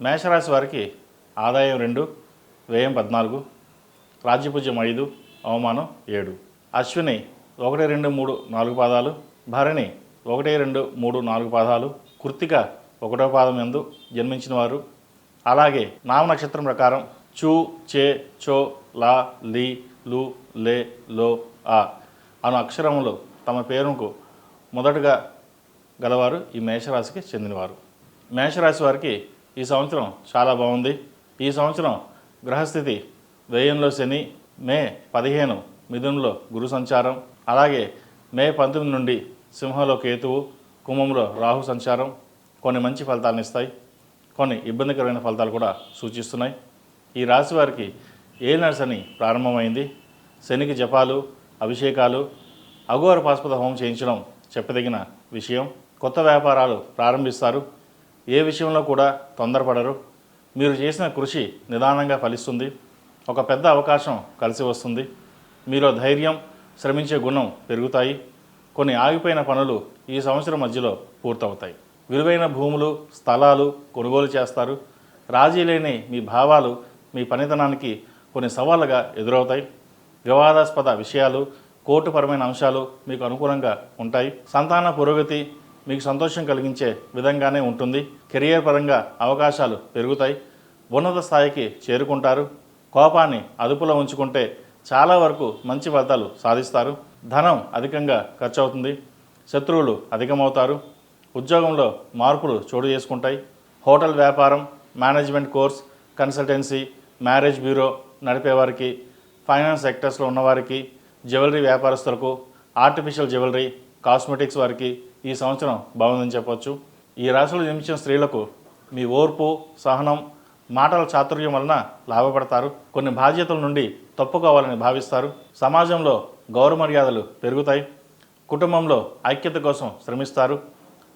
మేషరాశి వారికి ఆదాయం రెండు వ్యయం పద్నాలుగు రాజ్యపూజ్యం ఐదు అవమానం ఏడు. అశ్విని ఒకటి రెండు మూడు నాలుగు పాదాలు భరణి ఒకటి రెండు మూడు నాలుగు పాదాలు కృత్తిక ఒకటో పాదం ఎందు జన్మించిన వారు. అలాగే నామ నక్షత్రం ప్రకారం చూ చే చో లా లీ లు లే లో ఆ అను అక్షరములు తమ పేరుకు మొదటగా గలవారు ఈ మేషరాశికి చెందినవారు. మేషరాశి వారికి ఈ సంవత్సరం చాలా బాగుంది. ఈ సంవత్సరం గ్రహస్థితి వ్యయంలో శని మే పదిహేను మిథునంలో గురు సంచారం అలాగే మే పంతొమ్మిది నుండి సింహంలో కేతువు కుంభంలో రాహు సంచారం కొన్ని మంచి ఫలితాలను ఇస్తాయి. కొన్ని ఇబ్బందికరమైన ఫలితాలు కూడా సూచిస్తున్నాయి. ఈ రాశి వారికి ఏలినాడు నర్సని ప్రారంభమైంది? శనికి జపాలు అభిషేకాలు అఘోర పాస్పద హోమం చేయించడం చెప్పదగిన విషయం. కొత్త వ్యాపారాలు ప్రారంభిస్తారు. ఏ విషయంలో కూడా తొందరపడరు. మీరు చేసిన కృషి నిదానంగా ఫలిస్తుంది. ఒక పెద్ద అవకాశం కలిసి వస్తుంది. మీలో ధైర్యం శ్రమించే గుణం పెరుగుతాయి. కొన్ని ఆగిపోయిన పనులు ఈ సంవత్సరం మధ్యలో పూర్తవుతాయి. విలువైన భూములు స్థలాలు కొనుగోలు చేస్తారు. రాజీ లేని మీ భావాలు మీ పనితనానికి కొన్ని సవాళ్ళుగా ఎదురవుతాయి. వివాదాస్పద విషయాలు కోర్టుపరమైన అంశాలు మీకు అనుకూలంగా ఉంటాయి. సంతాన పురోగతి మీకు సంతోషం కలిగించే విధంగానే ఉంటుంది. కెరియర్ పరంగా అవకాశాలు పెరుగుతాయి. ఉన్నత స్థాయికి చేరుకుంటారు. కోపాన్ని అదుపులో ఉంచుకుంటే చాలా వరకు మంచి ఫలితాలు సాధిస్తారు. ధనం అధికంగా ఖర్చు అవుతుంది శత్రువులు అధికమవుతారు. ఉద్యోగంలో మార్పులు చోటు చేసుకుంటాయి. హోటల్ వ్యాపారం management course consultancy marriage bureau నడిపేవారికి finance సెక్టర్స్లో ఉన్నవారికి జ్యువెలరీ వ్యాపారస్తులకు ఆర్టిఫిషియల్ జ్యువెలరీ కాస్మెటిక్స్ వారికి ఈ సంవత్సరం బాగుందని చెప్పొచ్చు. ఈ రాశిలో జన్మించిన స్త్రీలకు మీ ఓర్పు సహనం మాటల చాతుర్యం వలన లాభపడతారు. కొన్ని బాధ్యతల నుండి తప్పుకోవాలని భావిస్తారు. సమాజంలో గౌరవ మర్యాదలు పెరుగుతాయి. కుటుంబంలో ఐక్యత కోసం శ్రమిస్తారు.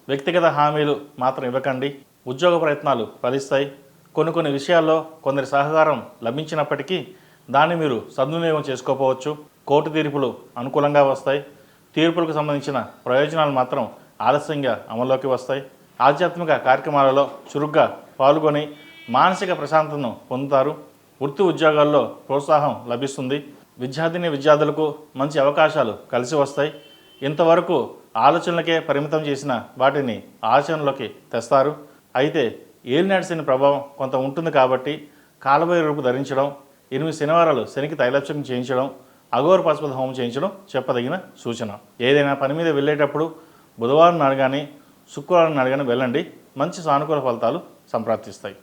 వ్యక్తిగత హామీలు మాత్రం ఇవ్వకండి. ఉద్యోగ ప్రయత్నాలు ఫలిస్తాయి. కొన్ని కొన్ని విషయాల్లో కొందరి సహకారం లభించినప్పటికీ దాన్ని మీరు సద్వినియోగం చేసుకోపోవచ్చు. కోర్టు తీర్పులు అనుకూలంగా వస్తాయి. తీర్పులకు సంబంధించిన ప్రయోజనాలు మాత్రం ఆలస్యంగా అమల్లోకి వస్తాయి. ఆధ్యాత్మిక కార్యక్రమాలలో చురుగ్గా పాల్గొని మానసిక ప్రశాంతతను పొందుతారు. వృత్తి ఉద్యోగాల్లో ప్రోత్సాహం లభిస్తుంది. విద్యార్థిని విద్యార్థులకు మంచి అవకాశాలు కలిసి వస్తాయి. ఇంతవరకు ఆలోచనలకే పరిమితం చేసిన వాటిని ఆచరణలోకి తెస్తారు. అయితే ఏలినాడిసిన ప్రభావం కొంత ఉంటుంది కాబట్టి కాలబోయే రూపు ధరించడం ఎనిమిది శనివారాలు శనికి తైలప్సకం చేయించడం అఘోర పశుపతి హోమం చేయించడం చెప్పదగిన సూచన. ఏదైనా పని మీద వెళ్ళేటప్పుడు బుధవారం నాడు కానీ శుక్రవారం నాడు కానీ వెళ్ళండి. మంచి సానుకూల ఫలితాలు సంప్రాప్తిస్తాయి.